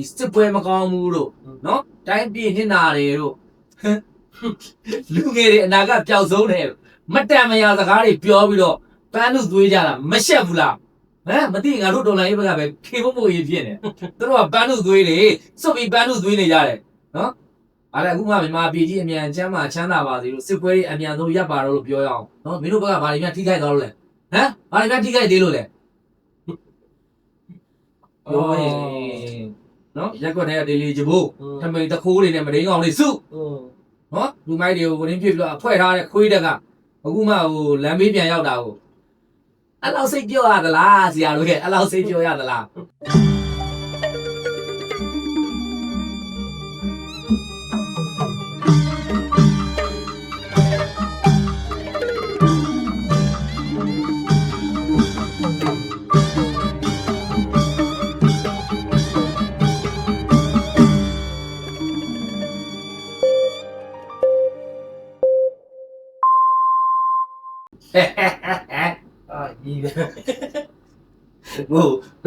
ဒီစစ်ပွဲမကောင်းဘူးလို့နော်တိုင်းပြည်နစ်နာတယ်လို့ဟမ်လူငယ်တွေအနာကပျောက်ဆုံးတယ်လို့မတန်မရစကားတွေပြောပြီးတော့ပန်းလူသွေးကြတာမရှက်ဘူးလားဟမ်မသိငါတို့ဒေါ်လာရေးဘက်ကပဲခေဖို့ဖို့ရေးဖြစ်နေသူတို့ကပန်းလူသွေးတွေစွတ်ပြီးပန်းလူသွေးနေကြတယ်နော်အဲ့ဒါအခုမှမြန်မာပြည်ကြီးအမြန်ချမ်းသာချမ်းသာပါစေလို့စစ်ပွဲတွေအမြန်ဆုံးရပ်ပါတော့လို့ပြောရအောင်နော်မင်းတို့ဘက်ကဘာတွေများထိခိုက်သွားလို့လဲဟမ်ဘာတွေများထိခိုက်သေးလို့လဲပြောရင် နော်ရက်ကွက်တဲ့ဒေလီဂျဘိုးထမိန်တခိုးတွေနဲ့မရင်းကောင်တွေစုอืมနော်လူမိုက်တွေကိုဝင်ပြစ်ပြီးတော့အဖွဲထားတဲ့ခွေးတက်ကအခုမှဟိုလမ်းမေးပြန်ရောက်တာကိုအဲ့လောက်စိတ်ပြောရသလားဆရာတို့ကအဲ့လောက်စိတ်ပြောရသလား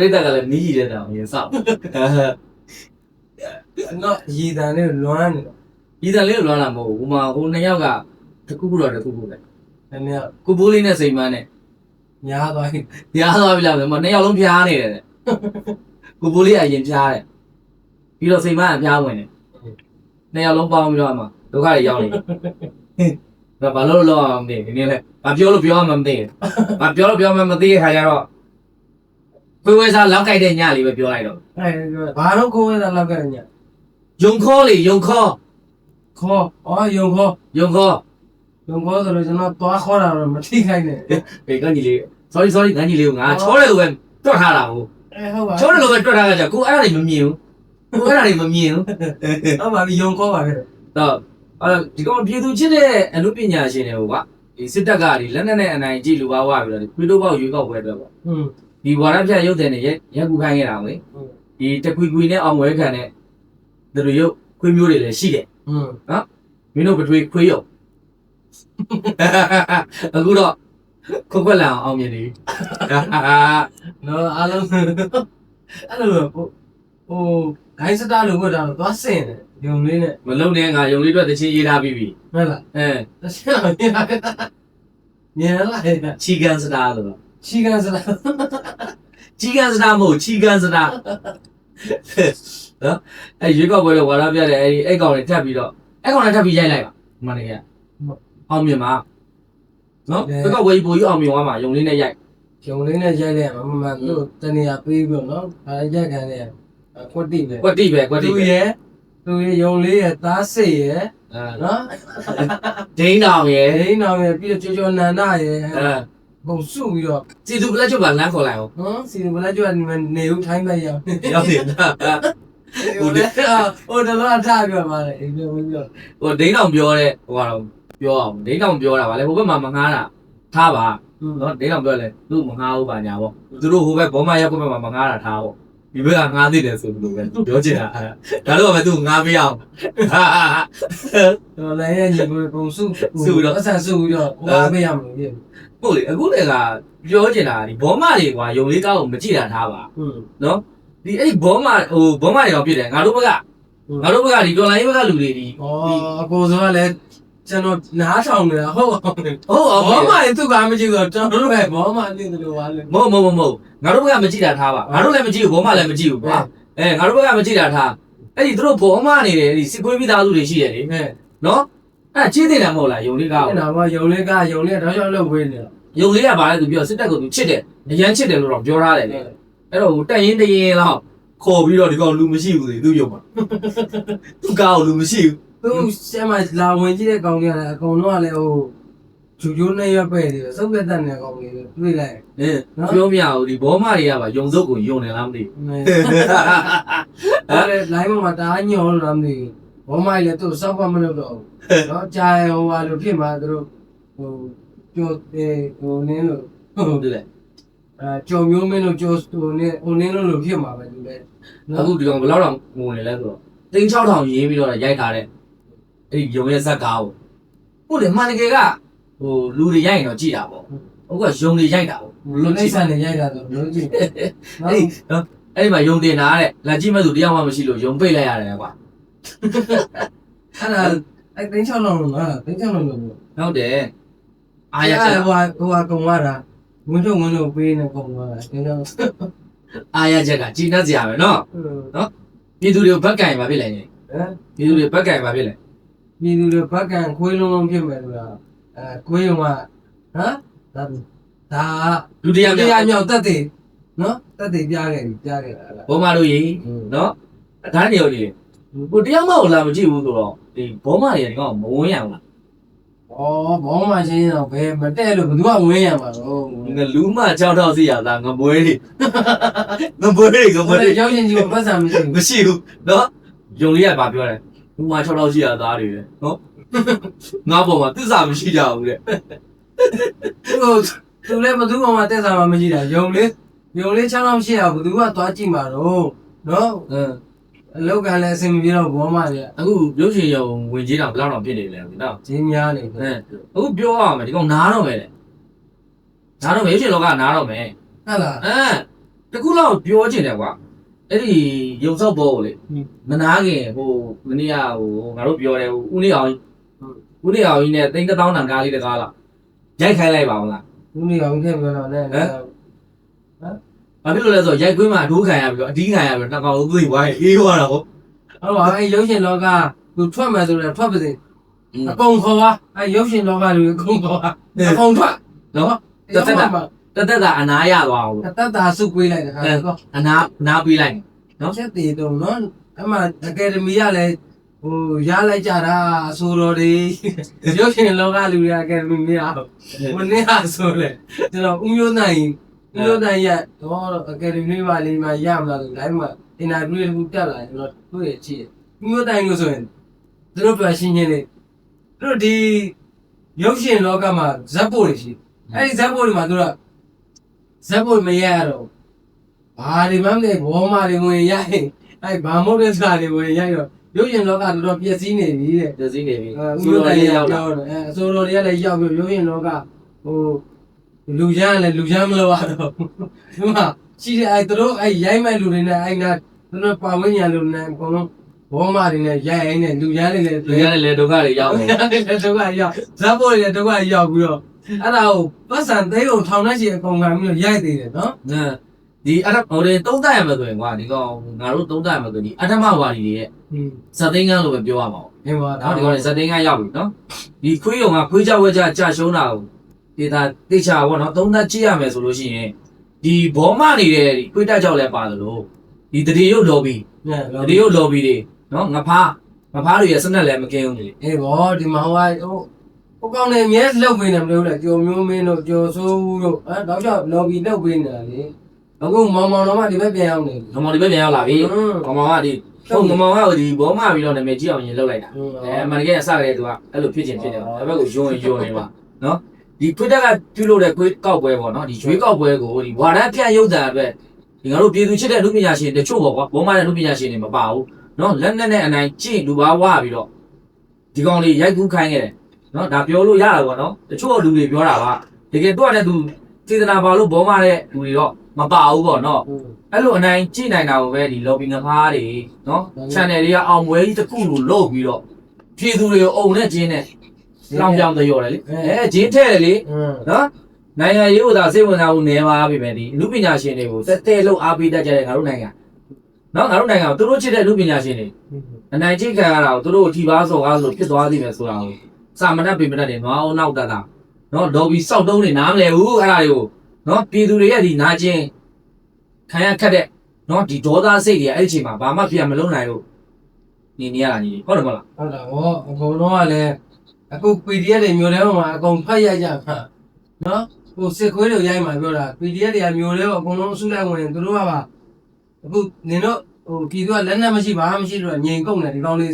ပြိတ္တကလည်းမီးကြီးတဲ့တောင်ရင်စောက်နော်ရည်တန်လေးလွမ်းနေတော့ဒီတန်လေးကိုလွှမ်းလာမဟုတ်ဘူးဟိုမှာဟိုနှစ်ယောက်ကတစ်ခုခုတော့တစ်ခုခုပဲနည်းနည်းကိုပိုးလေးနဲ့စိန်မန်းနဲ့ညားသွားပြီပြားသွားပြီလားမနှစ်ယောက်လုံးပြားနေတယ်တဲ့ကိုပိုးလေးကအရင်ပြားတယ်ပြီးတော့စိန်မန်းကပြားဝင်တယ်နှစ်ယောက်လုံးပေါင်းပြီးတော့အမှဒုက္ခတွေရောက်နေတယ်ဘာလို့လောအောင်မသိဒီနေ့လဲဘာပြောလို့ပြောမှမသိဘာပြောလို့ပြောမှမသိတဲ့ခါကျတော့ ဝေဝေစားလောက်ကြိုက်တဲ့ညလေးပဲပြောလိုက်တော့အဲဘာတော့ကိုယ်ဝဲတာလောက်ကညယုံခေါ်လေယုံခေါ်ခေါ်အော်ယုံခေါ်ယုံခေါ်ယုံခေါ်ဆိုတော့ကျွန်တော်သွားခေါ်တာတော့မထိခိုက်နဲ့ဘေကကြီးလေး sorry sorry ငန်းကြီးလေးကိုငါချောတယ်လို့ပဲတွတ်ထားတာကိုအဲဟုတ်ပါချောတယ်လို့ပဲတွတ်ထားတာကြကိုအဲ့ဒါတွေမမြင်ဘူးကိုအဲ့ဒါတွေမမြင်ဘူးဟုတ်ပါပြီယုံခေါ်ပါခဲ့တယ်တော့အဲဒီကောင်ပြည်သူချစ်တဲ့အမှုပညာရှင်တွေကိုကဒီစစ်တပ်ကဒီလက်နက်နဲ့အနိုင်ကြည့်လူပါဝါပြီးတော့ခွေးတို့ပေါက်ရွေးကောက်ပွဲအတွက်ပေါ့อืม ဒီဝါရဖြတ်ရုပ်တယ်နဲ့ရက်ကူခိုင်းခဲ့တာဝင်ဒီတကွီကွီနဲ့အောင်ဝဲခံတဲ့သူတို့ရုပ်ခွေးမျိုးတွေလည်းရှိတယ်နော်မင်းတို့ပထွေးခွေးရုပ်အခုတော့ခွက်ခွက်လာအောင်အောင်မြင်နေပြီနော်အားလုံးအဲ့လိုဟိုဂိုင်းစတာလို့ပြောတာတော့သွားစင်တယ်ယုံလေးနဲ့မလုံနဲ့ငါယုံလေးအတွက်တချင်းရေးထားပြီးပြီဟုတ်လားအဲတချင်းအောင်ရေးထားခဲ့တာမြင်လားချီကန်စတာဆိုတော့ ချီကန်စတာချီကန်စတာမဟုတ်ချီကန်စတာနော်အဲရွေးကောက်ပွဲတော့ဝါရပြတဲ့အဲဒီအဲ့ကောင်တွေထပ်ပြီးတော့အဲ့ကောင်တွေထပ်ပြီးရိုက်လိုက်ပါဒီမှာနေရအောင်မြင်ပါနော်ဘက်ကဝေးပူကြီးအောင်မြင်သွားမှာယုံလေးနဲ့ရိုက်ဂျုံလေးနဲ့ရိုက်လိုက်မှာမမသူ့တနေရာပေးပြီးတော့နော်ဒါရိုက်ခံတယ်ကွက်တိပဲကွက်တိပဲကွက်တိသူပဲရဲ့သူရဲ့ယုံလေးရဲ့သားစိတ်ရဲ့အဲနော်ဒိန်းတောင်ရယ်ဒိန်းတော်ရဲ့ပြီးတော့ကျော်ကျော်နန္ဒရဲ့အဲ ပုံစုပြီးတော့စီသူပလက်ချုပ်ကလမ်းခေါ်လိုက်အောင်ဟမ်စီဗလာကျော်နေဦးထိုင်းပဲရောက်ရောက်နေတာဟိုလေဟိုတော့ထားပြပါလေအိမ်ပြောပြောဟိုဒိန်းတောင်ပြောတဲ့ဟိုကတော့ပြောအောင်ဒိန်းတောင်ပြောတာဗာလေဟိုဘက်မှာမငားတာထားပါနော်ဒိန်းတောင်ပြောလဲသူ့မငားဘူးပါညာပေါ့သူတို့ဟိုဘက်ဘောမရက်ကွက်မှာမငားတာထားပေါ့ ဒီဘက်ကငားသေးတယ်ဆိုလို့ပဲပြောချင်တာဒါတော့ပဲသူငားမရအောင်တော့လည်းရဲ့ညီကိုပုံစုအဆန်စုပြီးတော့ဘာမရမလို့ပြဟုတ်လေအခုတည်းကပြောချင်တာဒီဘောမတွေကွာယုံလေးကောက်ကိုမကြည့်တာထားပါอืมနော်ဒီအဲ့ဒီဘောမဟိုဘောမတွေတော့ပြစ်တယ်ငါတို့ဘက်ကငါတို့ဘက်ကဒီဒေါ်လာရေးဘက်ကလူတွေဒီဩအကိုဆိုကလည်း ကျွန်တော်နားထောင်နေတာဟုတ်ဟုတ်ဟုတ်အောင်ဘောမရင်သူကမကြည့်တော့ကျွန်တော်တို့ပဲဘောမသိတယ်လို့ပါလေမဟုတ်မဟုတ်မဟုတ်ငါတို့ဘက်ကမကြည့်တာထားပါငါတို့လည်းမကြည့်ဘူးဘောမလည်းမကြည့်ဘူးကွာအဲငါတို့ဘက်ကမကြည့်တာထားအဲ့ဒီသူတို့ဘောမနေတယ်ဒီစစ်ပွဲမိသားစုတွေရှိတယ်လေဟဲ့နော်အဲ့ချင်းနေတာမဟုတ်လားယုံလေးကောက်အဲ့တော့ယုံလေးကယုံလေးတော့ရောက်လို့ဝေးနေတော့ယုံလေးကဘာလဲသူပြောစစ်တပ်ကိုသူချစ်တယ်အရန်ချစ်တယ်လို့တော့ပြောထားတယ်လေအဲ့တော့ဟိုတက်ရင်တရင်လောက်ခေါ်ပြီးတော့ဒီကောင်လူမရှိဘူးလေသူယုံမှာသူကောက်လူမရှိဘူး သူဆဲမလာဝင်ကြည့်တဲ့ကောင်ကြီးကလည်းအကုန်လုံးကလည်းဟိုဂျူဂျိုးနဲ့ရွက်ပဲ့တယ်စုပ်ပြတ်တဲ့နေကောင်ကြီးတွေ့လိုက်အင်းပြောမရဘူးဒီဘောမတွေကပါယုံစုပ်ကိုယုံတယ်လားမသိဘူးအဲ့ဒါလိုင်းမှာတားညောလို့လားမသိဘူးဘောမိုင်လည်းသူ့စောက်ပါမလို့တော့နော်ကြာရဟိုဟာလို့ဖြစ်မှာသူတို့ဟိုကျော်အဲဟိုနင်းလို့ဟုတ်တယ်လေအဲကြော်မျိုးမင်းတို့ကြော်ဟိုနင်းဟိုနင်းလို့လို့ဖြစ်မှာပဲဒီလေအခုဒီကောင်ဘယ်လောက်တောင်ငုံနေလဲဆိုတော့တင်း6000ရေးပြီးတော့ရိုက်ထားတဲ့ အဲ့ဒီယုံရဲ့ဇက်ကားကိုဟုတ်တယ်မှန်တကယ်ကဟိုလူတွေရိုက်ရင်တော့ကြည်တာပေါ့အခုကယုံတွေရိုက်တာပေါ့လူနေဆန်နေရိုက်တာဆိုလို့ကြည့်နော်အဲ့ဒီနော်အဲ့ဒီမှာယုံတင်တာတဲ့လက်ကြည့်မဲ့သူတရားမှမရှိလို့ယုံပိတ်လိုက်ရတယ်ကွာအဲ့ဒါအဲ့တင်းချောင်းလုံးလို့လားတင်းချောင်းလုံးလို့ဟုတ်တယ်အာရအဲ့ချက်ဟိုဟိုကကုံသွားတာဝင်းထုတ်ဝင်းထုတ်ပေးနေကုံသွားတာတင်းချောင်းအာရချက်ကကြီးနှက်စရာပဲနော်ဟမ်ပြည်သူတွေကိုဘက်ကင်ပါဖြစ်လိုက်နေပြည်သူတွေဘက်ကင်ပါဖြစ်လိုက် ပြည်သူတွေဘက်ကန်ခွေးလုံးလုံးဖြစ်မယ်ဆိုတာအဲခွေးရုံကဟမ်ဒါဒါဒုတိယတရားမြောက် မြောက်တက်တယ်နော်တက်တယ်ပြခဲ့ပြီပြခဲ့တာလားဘုံမာတို့ကြီးနော်နော်အသားနေရောလေကိုတရားမဟုတ်လားမကြည့်ဘူးဆိုတော့ဒီဘောမတွေကတော့မဝင်ရဘူးလားဩဘောင်းမချင်းတော့ဘယ်မတက်လို့ဘယ်သူကဝင်းရမှာတော့ငလူးမကြောက်တော့စီရတာငမွေးတွေ ငမွေးတွေငမွေးတွေကြောက်ရင်ကြီးကပတ်စံမရှိဘူးမရှိဘူးနော်ယုံလေးကဘာပြောလဲ လူမ6တော့စီရသားတွေပဲနော်ငါပေါ်မှာသစ္စာမရှိကြဘူးတဲ့သူသူလည်းဘယ်သူမှမတက်စားမှမရှိတာယုံလေးယုံလေး6လောက်ရှိရဘယ်သူကသွားကြည့်မှာတော့နော်အင်းအလောက်ကလည်းအဆင်မပြေတော့ဘောင်းမတွေအခုရုပ်ရှင်ရုံဝင်ကြီးတော့ဘယ်လောက်တော့ဖြစ်နေလဲနော်ဂျင်းများနေအင်းအခုပြောရမယ်ဒီကောင်နားတော့မယ်လေနားတော့မယ်ရုပ်ရှင်လောကနားတော့မယ်ဟုတ်လားအမ်တခုလောက်ပြောချင်တယ်ကွာ အဲ့ဒီရုံဆောက်ဘောကိုလေဟွန်းမနာခင်ဟိုမနေ့ကဟိုငါတို့ပြောတယ်ဟိုဦးနေအောင်ဦးနေအောင်ကြီးနဲ့တိန်းတစ်တောင်းတန်ကားလေးတကားလားရိုက်ခိုင်းလိုက်ပါဦးလားဘူးနေအောင်ခဲ့ပြောတော့လည်းဘာဖြစ်လို့လဲဆိုတော့ရိုက်ခွင်းမှာအထိုးခံရပြီးတော့အတီးခံရပြီးတော့နှစ်ကောင်ဦးသိဝိုင်းအေးသွားတာဟုတ်ဟုတ်ပါအဲရုပ်ရှင်လောကသူထွက်မယ်ဆိုတော့ထွက်ပါစေအကုန်ခေါ်ပါအဲရုပ်ရှင်လောကလူအကုန်ခေါ်ပါအကုန်ထွက်နော်တသက်တာ တသက်တာအနာရသွားအောင်လို့တသက်တာစုပေးလိုက်တာကောအနာအနာပေးလိုက်နော်ချက်တည်တော့နော်အမှအကယ်ဒမီကလည်းဟိုရလိုက်ကြတာအဆိုတော်တွေရုပ်ရှင်လောကလူတွေအကယ်ဒမီမရဘူးမနေ့ကဆိုလေကျွန်တော်ဦးမျိုးနိုင်ဦးမျိုးနိုင်ရတော့အကယ်ဒမီပါလေးမှာရမလားဆိုတိုင်းမှာအင်တာဗျူးတစ်ခုတက်လာရင်တော့တွေ့ရချီဦးမျိုးနိုင်လို့ဆိုရင်သူတို့ပြရှင်းချင်းလေးသူတို့ဒီရုပ်ရှင်လောကမှာဇက်ပို့တွေရှိအဲ့ဒီဇက်ပို့တွေမှာသူတို့ ဇက်ပို့မရရတော့ဘာဒီမှမလဲဘောမာတွေဝင်ရိုက်အဲ့ဘာမို့တဲ့စားတွေဝင်ရိုက်တော့ရုပ်ရှင်လောကတော်တော်ပျက်စီးနေပြီတဲ့ဒဇင်းနေပြီအဲဥဆိုပတော့ဒေလေးရရောက်လာပြောတယ်အဲအစိုးရတွေကလည်းရောက်ပြီးရုပ်ရှင်လောကဟိုလူချမ်းလည်းလူချမ်းမလို့ရတော့ဒီမှာရှိတဲ့အဲ့တို့အဲ့ရိုက်မဲ့လူတွေနဲ့အဲ့နာသူတို့ပါဝင်ညာလူနဲ့အကုန်လုံးဘောမာတွေနဲ့ရိုက်အိုင်းနဲ့လူချမ်းတွေနဲ့လူရတဲ့လေဒုက္ခတွေရောက်လူနေချမ်းတွေနဲ့ဒုက္ခရောက်ဇက်ပေါ်တွေနဲ့ဒုက္ခရောက်ပြီးတော့ အဲ့ဒါကိုပတ်စံသိအောင်ထောင်နှက်ချီအကုန်ခံပြီးတော့ရိုက်သေးတယ်နော်ဟမ်ဒီအထဟိုလေသုံးတတ်ရမှာဆိုရင်ကွာဒီကောင်ငါတို့သုံးတတ်ရမှာဆိုဒီအထမဝါဒီတွေရဲ့ဟင်းဇတ်သိန်းကန်းလို့ပဲပြောရမှာပေါ့ဒီမှာနော်ဒီကောင်ဇတ်သိန်းကန်းရောက်ပြီနော်ဒီခွေးရုံကခွေးကြဝဲကြကြာရှုံးတာကိုဒေတာတိတ်ချပေါ့နော်သုံးတတ်ကြည့်ရမယ်ဆိုလို့ရှိရင်ဒီဘောမနေတဲ့ဒီခွေးတက်ကြောက်လဲပါတယ်လို့ဒီတတိယုတ်လော်ဘီညတတိယုတ်လော်ဘီတွေနော်ငဖားငဖားတွေရဲ့စနက်လည်းမကင်းဘူးလေအေးဘောဒီမှာဟိုဟို ဟိုကောင်းနေအမြဲလှုပ်ပေးနေမလို့လေကြော်မျိုးမင်းတို့ကြော်ဆိုးဦးတို့အဲတော့ကြောက်လော်ဘီလှုပ်ပေးနေတာလေအခုမောင်မောင်တော့မှဒီဘက်ပြန်ရောက်နေပြီ ငမောင်ဒီဘက်ပြန်ရောက်လာပြီอืม ငမောင်ကဒီဟုတ်ငမောင်ကဒီဘောမပြီးတော့နာမည်ကြီးအောင်ရင်လှုပ်လိုက်တာအဲအမှန်တကယ်အစကတည်းကသူကအဲ့လိုဖြစ်ချင်ဖြစ်တယ်ပေါ့အဲ့ဘက်ကိုယွန်းရင်ယွန်းနေပါနော်ဒီခွေးတက်ကပြုလုပ်တဲ့ခွေးကောက်ပွဲပေါ့နော်ဒီရွေးကောက်ပွဲကိုဒီဝါဒဖြန့်ရုပ်သံအတွက်ဒီငါတို့ပြည်သူချစ်တဲ့လူပညာရှင်တချို့ပေါ့ကွာဘောမတဲ့လူပညာရှင်တွေမပါဘူးနော်လက်နဲ့နဲ့အနိုင်ကြည့်လူပါဝါပြီးတော့ဒီကောင်လေးရိုက်ကူးခိုင်းခဲ့တယ် နော်ဒါပြောလို့ရတာပေါ့နော်တချို့လူတွေပြောတာပါတကယ်တော့တဲ့သူစေတနာပါလို့ဘောမတဲ့လူတွေတော့မပါဘူးပေါ့နော်အဲ့လိုအနိုင်ကြည့်နိုင်တာကိုပဲဒီ lobby ငမားတွေနော် channel တွေကအောင်ပွဲကြီးတစ်ခုလိုလုပ်ပြီးတော့ပြည်သူတွေကိုအုံနဲ့ကျင်းနဲ့လောင်ပြောင်သရော်တယ်လေအဲဂျင်းထဲတယ်လေอืมနော်နိုင်ငံရေးကိုသာစိတ်ဝင်စားမှုနေပါပြီပဲဒီလူပညာရှင်တွေကိုတက်တဲလို့အားပေးတတ်ကြတဲ့ငါတို့နိုင်ငံနော်ငါတို့နိုင်ငံကိုသူတို့ချစ်တဲ့လူပညာရှင်တွေအနိုင်ကျင့်ခံရတာကိုသူတို့အထီပါစော်ကားဆိုဖြစ်သွားသေးမယ်ဆိုတာကို စာမဏတ်ပေမဏတ်တွေနွားအောင်နောက်တတာနော် lobby စောက်တုံးနေနားမလဲဘူးအဲ့ဒါတွေကိုနော်ပြည်သူတွေရဲ့ဒီနာကျင်ခံရခက်တဲ့နော်ဒီဒေါသစိတ်တွေအဲ့ဒီအချိန်မှာဘာမှပြန်မလုပ်နိုင်လို့နေနေရတာကြီးဟုတ်တယ်မဟုတ်လားဟုတ်တာဟောအကုန်လုံးကလည်းအခု PDF တွေမျိုးထဲမှာအကုန်ဖတ်ရကြမှာနော်ဟိုစစ်ခွေးတွေရိုက်မှာပြောတာ PDF တွေကမျိုးထဲအကုန်လုံးဆုလိုက်ဝင်သူတို့ကပါအခုနင်တို့ဟိုပြည်သူကလက်နက်မရှိဘာမှမရှိတော့ငြိမ်ကုန်တယ်ဒီကောင်းလေး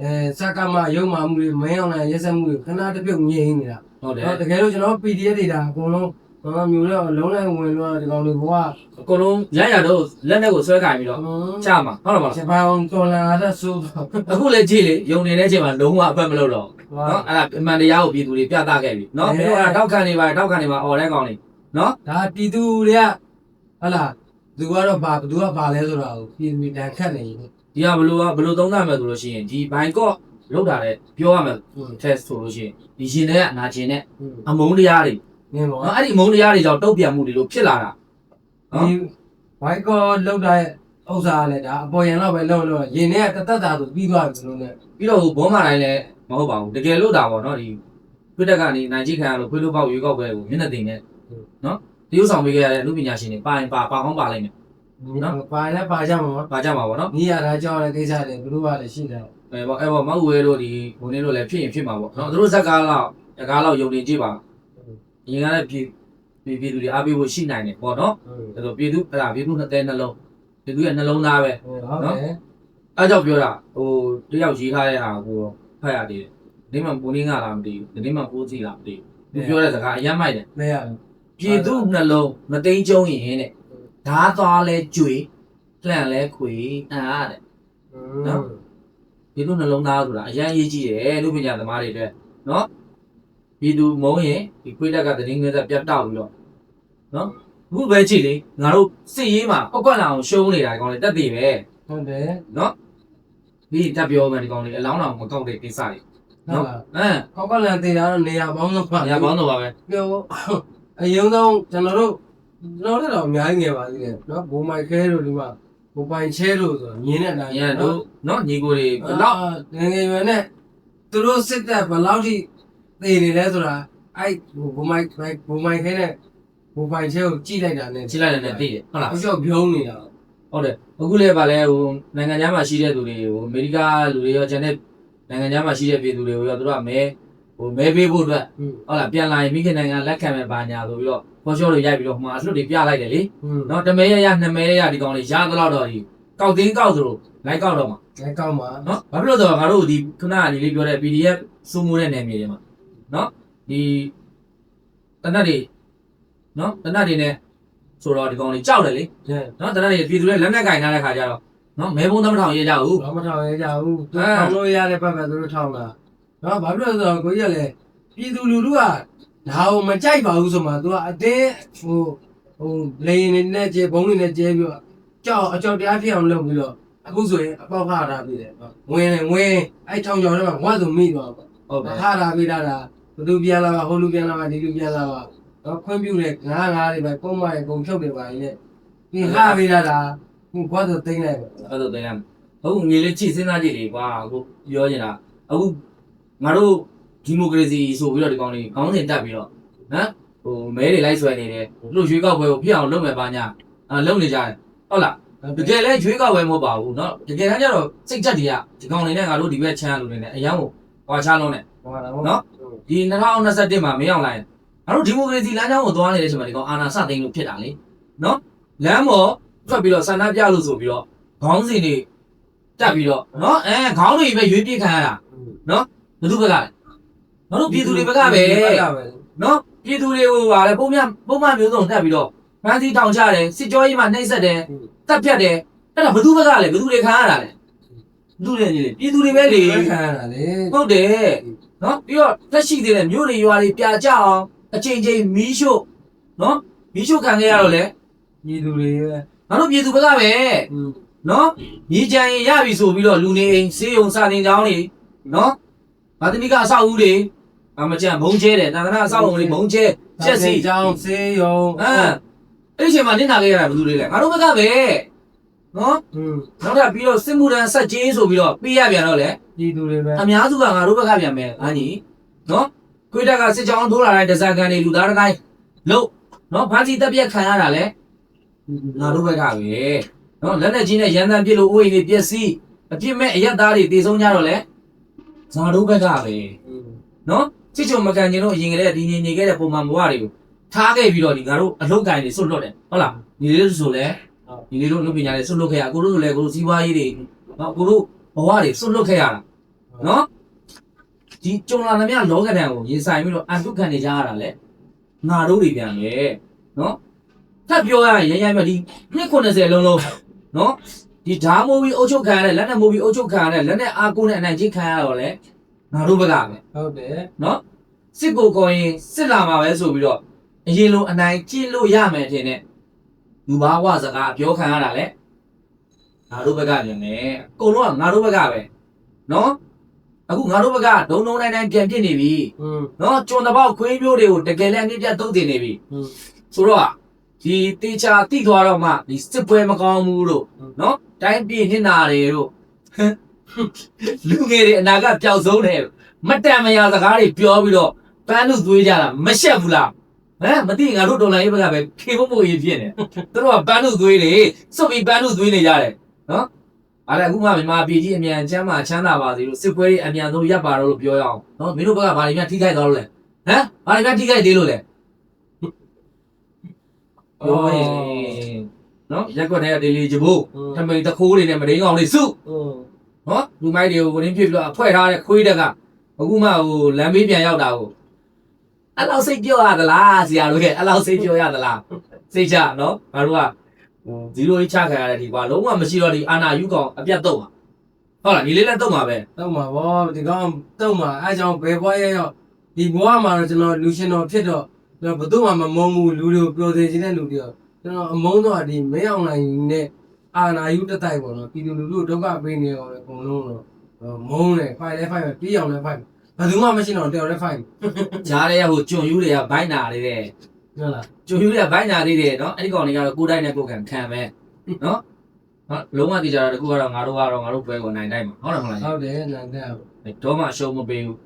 အဲစကားမရုံမှမှုတွေမင်းအောင်လည်းရက်စက်မှုတွေခဏတစ်ပြုတ်ငြိမ်နေတာဟုတ်တယ်တော့တကယ်လို့ကျွန်တော် PDF တွေဒါအကုန်လုံးဘာမျိုးလဲလုံးလိုက်ဝင်လို့ဒီကောင်တွေဘဝအကုန်လုံးရရတော့လက်နဲ့ကိုဆွဲကင်ပြီးတော့ချမှာဟုတ်တယ်မဟုတ်ချက်ပေါင်းတော်လာတဲ့ဆိုးလားအခုလည်းကြည့်လေယုံနေတဲ့အချိန်မှာလုံးဝအပတ်မလုပ်တော့နော်အဲ့ဒါအမှန်တရားကိုပြည်သူတွေပြသခဲ့ပြီနော်မင်းတို့ကတောက်ခံနေပါတောက်ခံနေပါអော်တဲ့ကောင်လေးနော်ဒါပြည်သူတွေကဟလာသူကတော့ဘာသူကဘာလဲဆိုတာကိုပြည်မီတန်ခတ်နေတယ် ဒီကဘလို့ကဘလို့သုံးသပ်မယ်ဆိုလို့ရှိရင်ဒီဘိုင်ကော့လောက်တာလေပြောရမယ်ဟုတ် test ဆိုလို့ရှိရင်ဒီရှင်တဲ့အနာကျင်တဲ့ဟုတ်အမုန်းတရားတွေနင်းပေါ့နော်အဲ့ဒီအမုန်းတရားတွေကြောင့်တုတ်ပြန်မှုတွေလို့ဖြစ်လာတာဒီဘိုက်ကောလောက်တဲ့ဥစ္စာလည်းဒါအပေါ်ရန်တော့ပဲလောက်လို့ရင်ထဲကတသက်တာဆိုပြီးသွားပြီလို့နဲ့ပြီးတော့ဟိုဘောမာတိုင်းလည်းမဟုတ်ပါဘူးတကယ်လို့တာပေါ့နော်ဒီခွတ်တက်ကနေနိုင်ကြီးခံရလို့ခွေးလို့ပေါက်ရွေးကောက်ပဲကိုမျက်နှာသိနေနော်တရုပ်ဆောင်ပေးခဲ့ရတဲ့လူပညာရှင်တွေပါရင်ပါပါကောင်းပါလိမ့်မယ် နော်ပါလဲပါကြမှာပေါ့ပါကြမှာပေါ့နော်ညီရတာကြောက်တဲ့ကိစ္စတွေဘလို့ပါလဲရှိတယ်အဲပေါ့အဲပေါ့မဟုတ်ဝဲလို့ဒီဘုံနေလို့လည်းဖြစ်ရင်ဖြစ်မှာပေါ့နော်သူတို့ဇက်ကားလောက်ဇက်ကားလောက်ယုံနေကြည့်ပါအရင်ကလည်းပြည်ပြည်ပြည်သူတွေအားပေးဖို့ရှိနိုင်တယ်ပေါ့နော်ဟုတ်ဒါဆိုပြည်သူအဲ့ဒါပြည်သူနှစ်တဲနှလုံးပြည်သူရဲ့နှလုံးသားပဲဟုတ်တယ်အဲကြောင့်ပြောတာဟိုတယောက်ရေးထားတဲ့ဟာကိုဖတ်ရသေးတယ်ဒီမှာပူနေငါလားမသိဘူးဒီမှာပိုးစီလားမသိဘူးသူပြောတဲ့စကားအယမ်းမိုက်တယ်လဲရပြည်သူနှလုံးမသိမ်းကျုံရင်တဲ့ ဓာသွားလဲကြွေလှန့်လဲခွေအာတဲ့နော်ပြည်သူနှလုံးသားဆိုတာအရန်ရေးကြည့်တယ်လူပညာသမားတွေအတွက်နော်ပြည်သူမုံရင်ဒီခွေးတက်ကတရင်ငယ်သက်ပြတ်တောက်ပြီးတော့နော်အခုပဲကြည့်လေငါတို့စစ်ရေးမှာပောက်ကွက်လာအောင်ရှုံးနေတာဒီကောင်လေးတက်တည်ပဲဟုတ်တယ်နော်ဒီတက်ပြောမယ်ဒီကောင်လေးအလောင်းတော်မကောက်တဲ့ကိစ္စတွေဟုတ်လားအမ်ကောက်ကလန်တေတာတော့နေရာပေါင်းတော့ပါညာပေါင်းတော့ပါပဲပြောအရင်ဆုံးကျွန်တော်တို့ တော့တော့အများကြီးငယ်ပါသေးတယ်နော်ဘိုးမိုက်ခဲတို့ဒီမှာဘိုးပိုင်ချဲတို့ဆိုမြင်းတဲ့အတိုင်းညာတို့နော်ညီကိုတွေဘယ်တော့ငယ်ငယ်ရွယ်နဲ့သူတို့စစ်တပ်ဘယ်လောက်ထိသေနေလဲဆိုတာအဲ့ဘိုးမိုက်ဘိုးမိုက်ခဲနဲ့ဘိုးပိုင်ချဲကိုကြည့်လိုက်တာနဲ့ချိလိုက်တယ်နဲ့သိတယ်ဟုတ်လားအကျော်ပြုံးနေတာဟုတ်တယ်အခုလည်းဗာလဲဟိုနိုင်ငံခြားမှာရှိတဲ့သူတွေဟိုအမေရိကလူတွေရောကျန်တဲ့နိုင်ငံခြားမှာရှိတဲ့ပြည်သူတွေကိုရောသူတို့ကမဲ ဟိုမဲပေးဖို့အတွက်ဟုတ်ဟုတ်လားပြန်လာရင်မိခင်နိုင်ငံလက်ခံမဲ့ဘာညာဆိုပြီးတော့ဖော်ရှော့တွေရိုက်ပြီးတော့ဟိုမှာအလှုပ်တွေပြလိုက်တယ်လေဟုတ်နော်တမဲရရနှစ်မဲရရဒီကောင်လေးရသလောက်တော့ဒီကောက်သိန်းကောက်သလိုလိုက်ကောက်တော့မှာလဲကောက်မှာနော်ဘာဖြစ်လို့လဲဆိုတော့ငါတို့ဒီခုနကဒီလေးပြောတဲ့ PDF စုမှုတဲ့နယ်မြေတွေမှာနော်ဒီတနတ်တွေနော်တနတ်တွေနဲ့ဆိုတော့ဒီကောင်လေးကြောက်တယ်လေကျဲနော်တနတ်တွေပြည်သူတွေလက်နက်ကင်ထားတဲ့ခါကျတော့နော်မဲဘုံသမထောင်ရေးကြဘူးဘာမှထောင်ရကြဘူးသူထောင်လို့ရတဲ့ဘက်ပဲသူတို့ထောင်တာ နော်ဘာဖြစ်လို့လဲဆိုတော့ကိုကြီးကလည်းပြည်သူလူထုကဒါကိုမကြိုက်ပါဘူးဆိုမှသူကအတင်းဟိုဟိုလေရင်နဲ့ကျဲဘုံလေးနဲ့ကျဲပြီးတော့ကြောက်အကြောက်တရားဖြစ်အောင်လုပ်ပြီးတော့အခုဆိုရင်အပေါက်ခါထားပြီးတယ်ငွေနဲ့ငွေအဲ့ထောင်ကြောင်ထဲမှာဝတ်သူမိသွားပါဟုတ်တယ်ခါထားပြီးတာဒါဘသူပြန်လာပါဟိုလူပြန်လာပါဒီလူပြန်လာပါတော့ခွင့်ပြုတဲ့ငါးငါးတွေပဲပုံမှန်ပုံဖြုတ်တယ်ပါလေဒီခါပြီးတာဒါဟိုဘွားသူသိမ့်လိုက်ပါအဲ့လိုတင်ရမယ်ဟုတ်ငွေလေးကြည့်စဉ်းစားကြည့်လေကွာအခုပြောနေတာအခု ငါတို့ဒီမိုကရေစီဆိုပြီးတော့ဒီကောင်လေးခေါင်းစဉ်တက်ပြီးတော့ဟမ်ဟိုမဲတွေလိုက်ဆွဲနေတယ်လူရွေးကောက်ပွဲကိုဖြစ်အောင်လုပ်မယ်ပါညာအာလုပ်နေကြတယ်ဟုတ်လားတကယ်လဲရွေးကောက်ပွဲမဟုတ်ပါဘူးเนาะတကယ်တမ်းကျတော့စိတ်ချက်တွေကဒီကောင်လေးနဲ့ငါတို့ဒီဘက်ချမ်းလူတွေနဲ့အရန်ကိုဟွာချလုံးနဲ့ ဟောတာ နော် ဒီ2021မှာမင်းအောင်လိုက်ငါတို့ဒီမိုကရေစီလမ်းကြောင်းကိုသွားနေတဲ့အချိန်မှာဒီကောင်အာဏာစသိမ်းလို့ဖြစ်တာလေနော်လမ်းပေါ်ထွက်ပြီးတော့ဆန္ဒပြလို့ဆိုပြီးတော့ခေါင်းစဉ်တွေတက်ပြီးတော့နော်အဲခေါင်းတွေပဲရွေးပြစ်ခံရတာ ဘယ်သူဘက်ကလဲငါတို့ပြည်သူတွေဘက်ကပဲနော်ပြည်သူတွေကိုပါလေပုံမှန်ပုံမှန်မျိုးစုံတက်ပြီးတော့ဖမ်းဆီးထောင်ချတယ်စစ်ကြောရေးမှာနှိပ်စက်တယ်တပ်ဖြတ်တယ်အဲ့ဒါဘယ်သူဘက်ကလဲဘယ်သူတွေခံရတာလဲဘယ်သူတွေညီလေပြည်သူတွေပဲလေခံရတာလေဟုတ်တယ်နော်ပြီးတော့တက်ရှိသေးတယ်မြို့တွေရွာတွေပြကြအောင်အချိန်ချင်းမီးရှို့နော်မီးရှို့ခံခဲ့ရတော့လေညီသူတွေပဲငါတို့ပြည်သူဘက်ကပဲနော်မြေကြံရင်ရပြီဆိုပြီးတော့လူနေအိမ်စေးုံစာတင်ကြောင်းတွေနော် ဗာတိမိကအဆောက်အဦတွေအမကြံဘုံကျဲတယ်တန်ခဏအဆောက်အဦတွေဘုံကျဲချက်စီကြောင်းစေးရုံဟမ်အဲ့ဒီအချိန်မှာနင့်နာခဲ့ရတာဘယ်သူတွေလဲငါတို့ဘက်ကပဲနော်อืมနောက်ထပ်ပြီးတော့စစ်မှုထမ်းဆက်ချင်းဆိုပြီးတော့ပေးရပြန်တော့လေညီသူတွေပဲအများစုကငါတို့ဘက်ကပြန်မယ်အညီနော်ခွေးတက်ကစစ်ကြောင်းထိုးလာတဲ့ဒဇာကန်တွေလူသားတစ်တိုင်းလို့နော်ဖမ်းဆီးတပ်ပြက်ခံရတာလေငါတို့ဘက်ကပဲနော်လက်နဲ့ကြီးနဲ့ရန်တမ်းပြစ်လို့အိုးအိမ်တွေပျက်စီးအပြစ်မဲ့အရက်သားတွေတည်ဆုံးကြတော့လေ ငါတို့ဘက်ကပဲနော်ချစ်ချုံမကန်ကျင်တို့အရင်ကတည်းကဒီနေနေခဲ့တဲ့ပုံမှန်ဘဝတွေကိုထားခဲ့ပြီးတော့ဒီငါတို့အလုတ်ကန်တွေဆွတ်လွတ်တယ်ဟုတ်လားဒီလေးတို့ဆိုလဲဒီလေးတို့လူပညာတွေဆွတ်လွတ်ခဲ့ရအကိုတို့ဆိုလဲကိုတို့စီးပွားရေးတွေနော်ကိုတို့ဘဝတွေဆွတ်လွတ်ခဲ့ရတာနော်ဒီကြုံလာသမျှလောကဒဏ်ကိုရင်ဆိုင်ပြီးတော့အန်တုခံနေကြရတာလေငါတို့တွေပြန်ရဲ့နော်ထပ်ပြောရရင်ရရမြတ်ဒီနှစ်90လုံးလုံးနော် ဒီဓာမိုးပြီးအုပ်ချုပ်ခံရတဲ့လက်နဲ့မိုးပြီးအုပ်ချုပ်ခံရတဲ့လက်နဲ့အာကုနဲ့အနိုင်ကျင့်ခံရတော့လေငါတို့ဘက်ကပဲဟုတ်တယ်နော်စစ်ကိုခေါ်ရင်စစ်လာမှာပဲဆိုပြီးတော့အရင်လိုအနိုင်ကျင့်လို့ရမယ်ထင်တဲ့လူဘာဝစကားပြောခံရတာလေငါတို့ဘက်ကပြင်နေအကုန်လုံးကငါတို့ဘက်ကပဲနော်အခုငါတို့ဘက်ကဒုံဒုံတိုင်းတိုင်းပြန်ပြစ်နေပြီနော်ကျွန်တပေါက်ခွေးမျိုးတွေကိုတကယ်လည်းအပြစ်ပြတ်တုတ်တင်နေပြီဆိုတော့ ဒီတေချာတိသွားတော့မှဒီစစ်ပွဲမကောင်းဘူးလို့ဟုတ်နော်တိုင်းပြည်နှိနာတွေတို့ဟမ်လူငယ်တွေအနာကပျောက်ဆုံးတယ်မတန်မရစကားတွေပြောပြီးတော့ပန်းလို့သွေးကြတာမရှက်ဘူးလားဟမ်မသိငါတို့ဒေါ်လာရေးဘက်ကပဲခေဖို့မို့ရေးဖြစ်နေသူတို့ကပန်းလို့သွေးတွေစွတ်ပြီးပန်းလို့သွေးနေကြတယ်နော်အဲ့ဒါအခုမှမြန်မာပြည်ကြီးအမြန်ချမ်းသာချမ်းသာပါစေလို့စစ်ပွဲတွေအမြန်ဆုံးရပ်ပါတော့လို့ပြောရအောင်နော်မင်းတို့ဘက်ကဘာတွေများထိခိုက်သွားလို့လဲဟမ်ဘာတွေများထိခိုက်သေးလို့လဲ ပြောရင်နော်ရက်ကွက်တဲ့ဒေလီဂျဘိုးထမိန်တခိုးတွေနဲ့မရင်းကောင်တွေစုอืมနော်လူမိုက်တွေကိုဝင်ပြစ်ပြီးတော့အဖွဲထားတဲ့ခွေးတက်ကအခုမှဟိုလမ်းမေးပြန်ရောက်တာကိုအဲ့လောက်စိတ်ပြောရသလားဆရာတို့ကအဲ့လောက်စိတ်ပြောရသလားစိတ်ချနော်ငါတို့ကဇီရိုကြီးချခံရတဲ့ဒီကွာလုံးဝမရှိတော့ဒီအာနာယူကောင်အပြတ်တော့မှာဟုတ်လားဒီလေးလည်းတော့မှာပဲတော့မှာဗောဒီကောင်တော့မှာအဲကြောင့်ဘယ်ဘွားရဲ့ရောဒီဘွားမှာတော့ကျွန်တော်လူရှင်တော်ဖြစ်တော့ ကျွန်တော်ဘယ်သူမှမမုန်းဘူးလူတွေကိုပျော်သေးခြင်းတဲ့လူတွေရောကျွန်တော်အမုန်းတော့ဒီမင်းအောင်နိုင်နဲ့အာနာယုတတိုက်ပေါ့နော်ပြည်သူလူထုဒုက္ခပေးနေအောင်လေအကုန်လုံးတော့မုန်းတယ်ဖိုင်လဲဖိုင်ပဲပြီးအောင်လဲဖိုင်ဘယ်သူမှမရှိတော့တော်လဲဖိုင်ကြားတဲ့ဟိုကျွန်ယူတွေကဘိုင်းနာလေးတဲ့ဟုတ်လားကျွန်ယူတွေကဘိုင်းနာလေးတဲ့နော်အဲ့ဒီကောင်တွေကတော့ကိုယ်တိုင်းနဲ့ကိုယ်ခံခံပဲနော်ဟုတ်လုံးဝကြည့်ကြတာတခုကတော့ငါတို့ကတော့ငါတို့ပွဲကိုနိုင်တိုင်းမှာဟုတ်တယ်မဟုတ်လားဟုတ်တယ်နိုင်တယ်တော့မှအရှုံးမပေးဘူး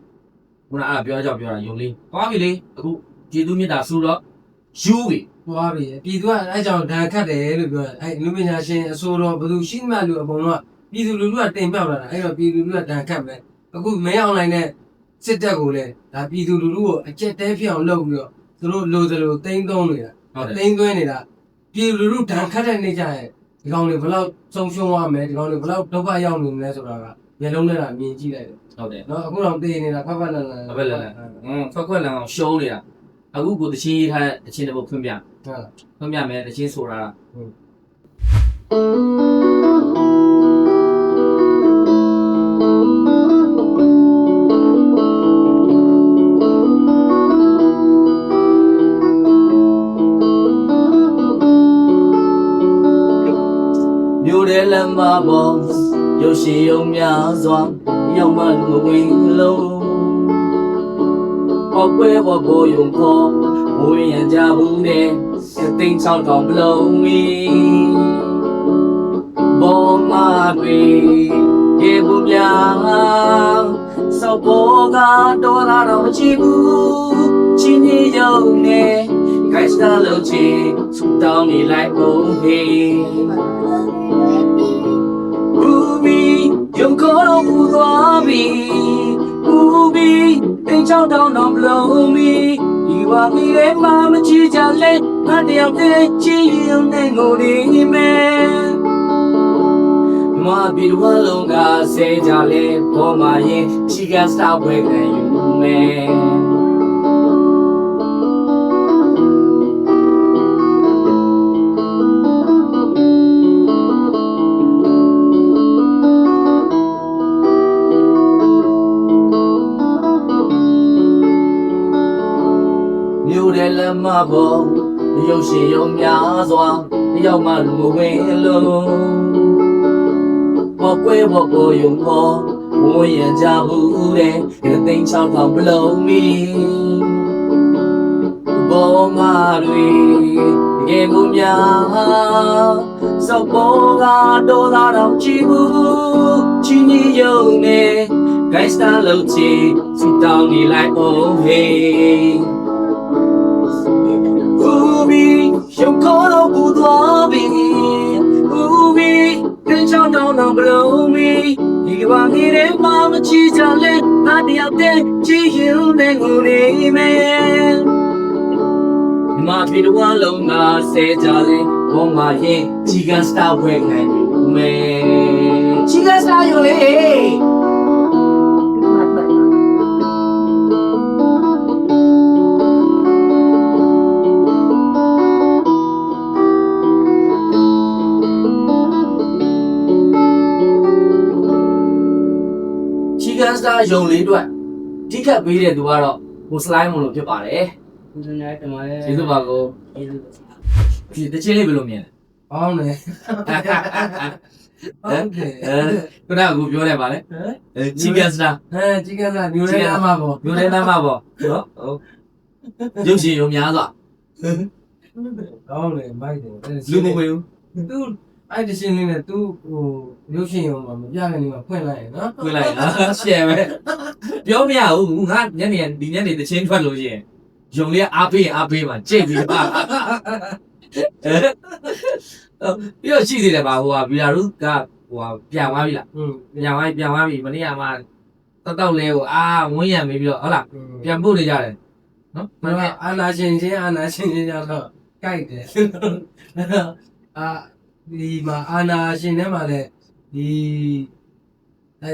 ခုနအဲ့ဒါပြောကြောက်ပြောတာယုံလေးသွားပြီလေအခု ကျေသူမြတ်တာဆူတော့ယူပြီသွားပြီပြည်သူကအဲကြောင့်ဓာတ်ခတ်တယ်လို့ပြောတယ်အဲလူပညာရှင်အစိုးရဘယ်သူရှိမှလူအကုန်လုံးကပြည်သူလူထုကတင်ပြောက်လာတာအဲတော့ပြည်သူလူထုကဓာတ်ခတ်ပဲအခုမင်းအောင်နိုင်တဲ့စစ်တပ်ကိုလည်းဒါပြည်သူလူထုကိုအကျက်တဲဖြစ်အောင်လုပ်ပြီးတော့သူတို့လိုသလိုတိမ့်သုံးနေတာဟုတ်တယ်တိမ့်သွင်းနေတာပြည်သူလူထုဓာတ်ခတ်တဲ့နေကြရဲ့ဒီကောင်တွေဘယ်လောက်ဆုံးရှုံးရမယ်ဒီကောင်တွေဘယ်လောက်ဒုက္ခရောက်နေမလဲဆိုတာကမျက်လုံးနဲ့မြင်ကြည့်လိုက်တယ်ဟုတ်တယ်နော်အခုတော့တည်နေတာဖက်ဖက်လန်လန်ဘယ်လဲလဲอืมဖွက်ခွက်လန်အောင်ရှုံးနေတာ အခုကိုတချင်းရေးထားတဲ့အချင်းတစ်ပုတ်ဖွင့်ပြဟုတ်လားဖွင့်ပြမယ်တချင်းဆိုတာဟုတ်မြို့တဲ့လမ်းမပေါ်ရုပ်ရှင်ရုံများစွာရောက်မှလူဝင်လုံး အော်ကွဲဘောဘောယုံခေါ်ဝေးရန်ကြဘူးနဲ့တိမ်ချောင်းတောင်ပလုံးမီဘောမတွေရေဘူးများစောက်ဘောကတော့လာတော့မချီဘူးချင်းကြီးယုံနဲ့ Guys, that little chick, so down me like oh hey. Ruby, yung koro udwabi. Ruby, tình chao down down below me. You are me and mama chi cha le, ma diao de chi yung ne ngo ni me. Ma bi wa long ga se ja le, po ma yin, chi ga stop with you man. မြို့တဲ့လမ်း မပေါ်ရုပ်ရှင်ရုံများစွာရောက်မှလူမဝင်လုံးဘောကွဲဘောကိုယုံခေါ်ဝင်ရကြဘူးတဲ့ဒီသိန်းချောင်းထောင်ပလုံးမီဘောမတွေငယ်မှုများစောက်ဘောကတော့လာတော့ကြည့်ဘူးချင်းကြီးယုံနေ Guys, that little chick, sit down, me like, oh, hey. Yung koro budwabi Ruby, den chao down down below me Iwa mi re mama chi cha le Na diao de chi yu ne ngu ni me Ma pi do wa lo na se cha le Wo ma yin chi ga star we ngai me Chi ga star yo le ချီကန်စတာယုံလေး အတွက်တိခတ်ပေးတဲ့သူကတော့ကိုစလိုင်းမလို့ဖြစ်ပါတယ်ဒီနေ့တမန်ကျေးဇူးပါကိုကျေးဇူးဒီတချင်းလေးဘယ်လိုမြင်အောင်းတယ်ဟုတ်တယ်လဲခုနကကိုပြောတယ်ပါလေအဲချီကန်စတာအဲကြီးကစားမျိုးလေးအမပေါ့မျိုးတဲ့နားမှာပေါ့နော်ဟုတ်ရုပ်ရှင်ရုံများစွာအောင်းတယ်မိုက်တယ်လူမဝင်ဘူးသူ အဲ့ဒီရှင်လေးနဲ့သူဟိုရုပ်ရှင်ရုံမှာမပြခင်နေမှာဖွင့်လိုက်ရနော်ခွေးလိုက်အာရှယ်ပဲပြောမရဘူးငါညနေဒီညနေတချင်းထွက်လို့ရှိရင်ယုံလေးအားပေးရင်အားပေးမှာကြိတ်ပြီးပါပြီးတော့ရှိသေးတယ်ပါဟိုကဘီလာရုကဟိုကပြန်သွားပြီလားอืมပြန်သွားပြန်သွားပြီမနေ့ကမှတောက်တောက်လေးကိုအာဝင်းရံပြီးပြီးတော့ဟုတ်လားပြန်ပို့နေကြတယ်နော်မမင်းနေ့ကအာနာရှင်ချင်းအာနာရှင်ချင်းကြတော့ကြိုက်တယ်အာ ဒီမှာအာနာရှင်ထဲမှာလည်းဒီအဲ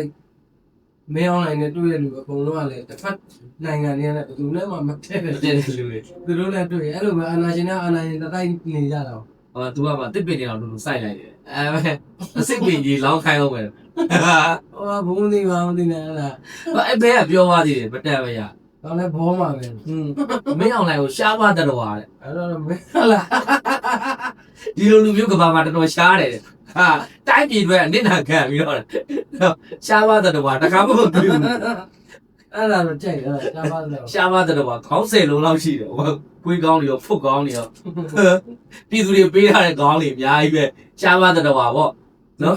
မင်းအွန်လိုင်းနဲ့တွေ့ရလူအကုန်လုံးကလည်းတစ်ဖက်နိုင်ငံတွေကလည်းဘယ်သူနဲ့မှမထည့်ကဘူးတဲ့လူတွေသူတို့လည်းတွေ့အဲ့လိုပဲအာနာရှင်နဲ့အာနာရှင်တိုက်နေကြတာဟောသူကမှတစ်ပင်နေအောင်လူလူစိုက်လိုက်တယ်အဲအစ်စ်ပင်ကြီးလောင်းခိုင်းအောင်ပဲဟောဘုံသိပါမသိနဲ့အဲ့ဒါအဲ့ဘဲကပြောသွားသေးတယ်မတက်မရ တော့လည်းဘောမှာပဲอืมမင်းအောင်လိုက်ကိုရှားပါတတော်ဟာတဲ့အဲ့တော့မင်းဟုတ်လားဒီလိုလူမျိုးကဘာမှာတော်တော်ရှားတယ်တဲ့ဟာတိုင်းပြည်တွေကအနစ်နာခံပြီးတော့ရှားပါတတော်ဟာတခါမှမတွေ့ဘူးအဲ့ဒါတော့ကြိုက်တယ်ရှားပါတော့ရှားပါတတော်ဟာခေါင်းဆယ်လုံးလောက်ရှိတယ်ဟိုကွေးကောင်းတွေရောဖုတ်ကောင်းတွေရောပြည်သူတွေပေးထားတဲ့ကောင်းတွေအများကြီးပဲရှားပါတတော်ဟာပေါ့နော်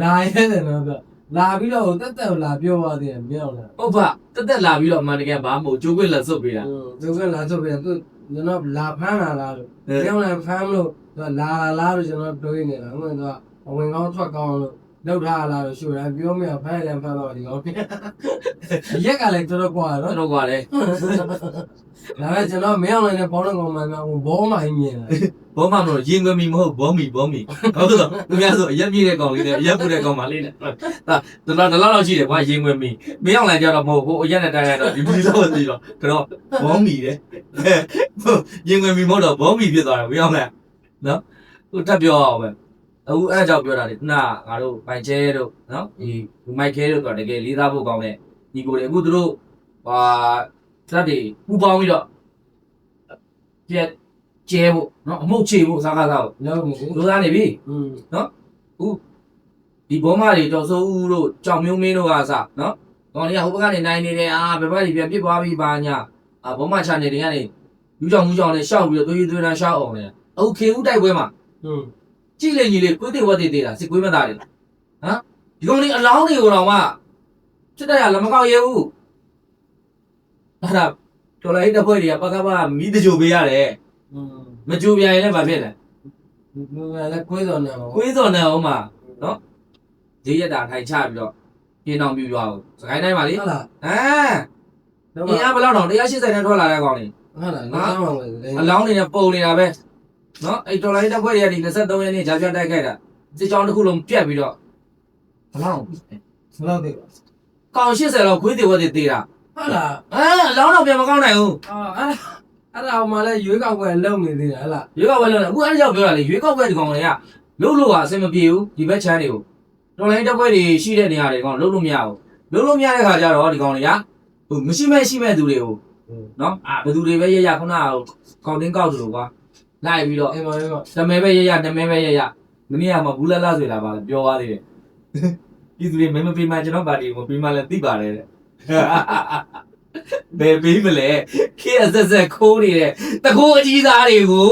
လာရတယ်နော်က လာပြီးတော့တက်တက်လာပြောပါသေးတယ်မြောက်လာဟုတ်ပါတက်တက်လာပြီးတော့အမှန်တကယ်ဘာမှမဟုတ်ကျိုးခွင့်လက်စွပ်ပေးတာသူကလာဆိုပြီးတော့ကျွန်တော်လာဖမ်းလာလားလို့မြောက်လာဖမ်းလို့သူလာလာလားလို့ကျွန်တော်တွေးနေတာဟုတ်ကဲ့အဝင်ကောင်းထွက်ကောင်းလို့ လောက်ထားလားလို့ရှူတယ်ပြောမရဖမ်းလည်းဖမ်းတော့ဒီကောရက်ကလည်းတော်တော်กว่าနော် တော့ကွာလေ ဒါပေမဲ့ကျွန်တော်မင်းအောင်လည်းဘောလုံးကောင်မှန်မှန်ဘောမှမြင်လာ ဘောမမလို့ရင်ခွေမီမဟုတ်ဘောမီဘောမီဟုတ်တော့သူများဆိုအရက်ပြည့်တဲ့ကောင်လေးနဲ့အရက်ပူတဲ့ကောင်မလေးနဲ့ဒါတလားတလားလောက်ရှိတယ်ကွာရင်ခွေမီမင်းအောင်လည်းကြတော့မဟုတ်ဘူးအရက်နဲ့တိုင်းရတော့ဒီမီတော့သိတော့တော့ဘောမီတဲ့ရင်ခွေမီမဟုတ်တော့ဘောမီဖြစ်သွားတယ်မင်းအောင်လည်းနော်သူတက်ပြောအောင်ပဲ အခုအဲ့ကြောင့်ပြောတာလေနာငါတို့ပိုင်ချဲတို့နော်ဒီမိုက်ခဲတို့တော့တကယ်လေးစားဖို့ကောင်းတဲ့ဒီကိုလေအခုသူတို့ဟာစက်တွေပူပေါင်းပြီးတော့ပြက်ကျဲဖို့နော်အမှုတ်ချေဖို့စားကားစားဖို့ လောက်နေ လူသားနေပြီ อืม ဒီဘောမတွေတော်စိုးဦးတို့ကြောင်မျိုးမင်းတို့ကစနော်ကောင်းလေးကဟိုဘက်ကနေနိုင်နေတယ်အာဘယ်ဘက်ကြီးပြန်ပြစ်သွားပြီပါညာအာဘောမချနေတယ်ကနေယူကြောင်ယူကြောင်နဲ့ရှောက်ပြီးတော့သွေးသွေးတန်းရှောက်အောင်လေအခုခင်ဦးတိုက်ပွဲမှာ อืม ကြည့်လေညီလေးကိုတေဝတ်တေတေတာစစ်ကွေးမသားတယ်ဟမ်ဒီကောင်လေးအလောင်းတွေကိုတော့မှစစ်တပ်ရလက်မကောက်ရဲဘူးအဲ့ဒါတော်လိုက်တဲ့ဘွဲတွေကပကပမီးတကြိုပေးရတယ်อืมမကြိုပြန်ရင်လည်းမဖြစ်လဲလူကလည်းကိုယ်တော်နေမှာကွေးစော်နေအောင်မှာဈေးရက်တာထိုင်ချပြီးတော့ပြင်းအောင်ပြရွာကိုစကိုင်းတိုင်းပါလေဟုတ်လားအဲတော့အင်းအားဘယ်လောက်တော့180နဲ့ထွက်လာတဲ့ကောင်လေးဟုတ်လားနားမှာပဲအလောင်းနေနဲ့ပုံနေတာပဲ နော်အဲ့တော်လိုင်းတက်ခွက်တွေကဒီ23ရက်နေ့ဂျာပြတ်တိုက်ခဲ့တာစစ်ကြောင်းတစ်ခုလုံးပြတ်ပြီးတော့ဘလောင်းဘယ်လောက်သိပါကောင်80လောက်ခွေးတွေဝက်တွေသေးတာဟုတ်လားအဲအလောင်းတော့ပြန်မကောင်းနိုင်ဘူးအာအဲ့အဲ့ဒါမှလည်းရွေးကောက်ပွဲလုံနေသေးတယ်ဟလားရွေးကောက်ပွဲလုံးအခုအဲ့ဒီကြောင့်ပြောတာလေရွေးကောက်ပွဲဒီကောင်တွေကလုံးလို့ဟာအဆင်မပြေဘူးဒီဘက်ချမ်းတွေကိုတော်လိုင်းတက်ခွက်တွေရှိတဲ့နေရာတွေကောင်လုံးလို့မရဘူးလုံးလို့မရတဲ့ခါကျတော့ဒီကောင်တွေကဟိုမရှိမဲ့ရှိမဲ့သူတွေကိုနော်အာဘယ်သူတွေပဲရရခုနကကောင်းတင်းကောက်သူလို့ကွာ လိုက်ပြီးတော့အေးပါအေးပါတမဲပဲရရတမဲပဲရရမနေ့ကမှဘူးလာလာဆိုလာပါလေပြောသွားသေးတယ်ပြည်သူတွေမင်းမပေးမှကျွန်တော်ပါတီကိုမပေးမှလည်းသိပါတယ်တဲ့ဘယ်ပေးမလဲခေအဆက်ဆက်ခိုးနေတဲ့တကိုးအကြီးသားတွေကို